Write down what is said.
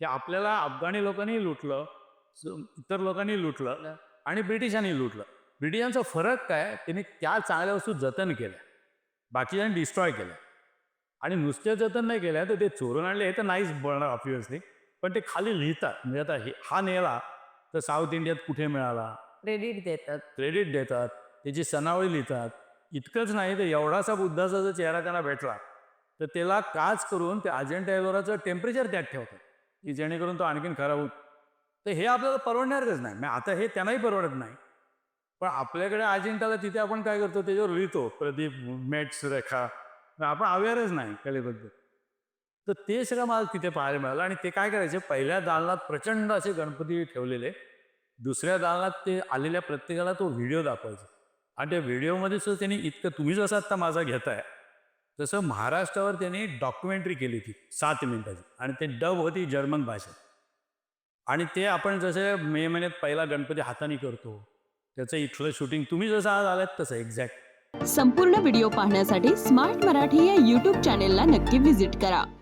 की आपल्याला अफगाणी लोकांनी लुटलं इतर लोकांनी लुटलं आणि ब्रिटिशांनी लुटलं. ब्रिटिशांचा फरक काय? त्यांनी त्या चांगल्या वस्तू जतन केल्या. बाकीच्यांनी डिस्ट्रॉय केल्या. आणि नुसते जतन नाही केल्या तर ते चोरून आणले हे तर नाहीच बोलणार ऑब्विसली पण ते खाली लिहितात. म्हणजे आता हे हा नेला तर साऊथ इंडियात कुठे मिळाला? क्रेडिट देतात. क्रेडिट देतात. त्याची सनावळी लिहितात. इतकंच नाही तर एवढासा बुद्धाचा जर चेहरा त्यांना भेटला तर त्याला काच करून ते अजेंटा टेम्परेचर त्यात ठेवतात. की जेणेकरून तो आणखीन खराब होत तर हे आपल्याला परवडणारच नाही. मग आता हे त्यांनाही परवडत नाही. पण आपल्याकडे अजिंठाला तिथे आपण काय करतो? त्याच्यावर लिहितो. प्रदीप मेट्स रेखा. आपण अवेअरच नाही कलेबद्दल. तर ते सगळं मला तिथे पाहायला मिळालं आणि ते काय करायचे? पहिल्या दालनात प्रचंड असे गणपती ठेवलेले. दुसऱ्या दालनात ते आलेल्या प्रत्येकाला तो व्हिडिओ दाखवायचा. आणि त्या व्हिडिओमध्ये सुद्धा त्यांनी इतकं तुम्ही जसं आत्ता माझा घेताय. जसं महाराष्ट्रावर त्यांनी डॉक्युमेंटरी केली ती सात मिनिटाची. आणि ते डब होती जर्मन भाषेत. आणि ते आपण जसे मे महिन्यात पहिला गणपती हाताने करतो त्याचं इथलं शूटिंग तुम्ही जसं आज आलात तसं एक्झॅक्ट संपूर्ण व्हिडिओ पाहण्यासाठी स्मार्ट मराठी या यूट्यूब चॅनेलला नक्की व्हिजिट करा.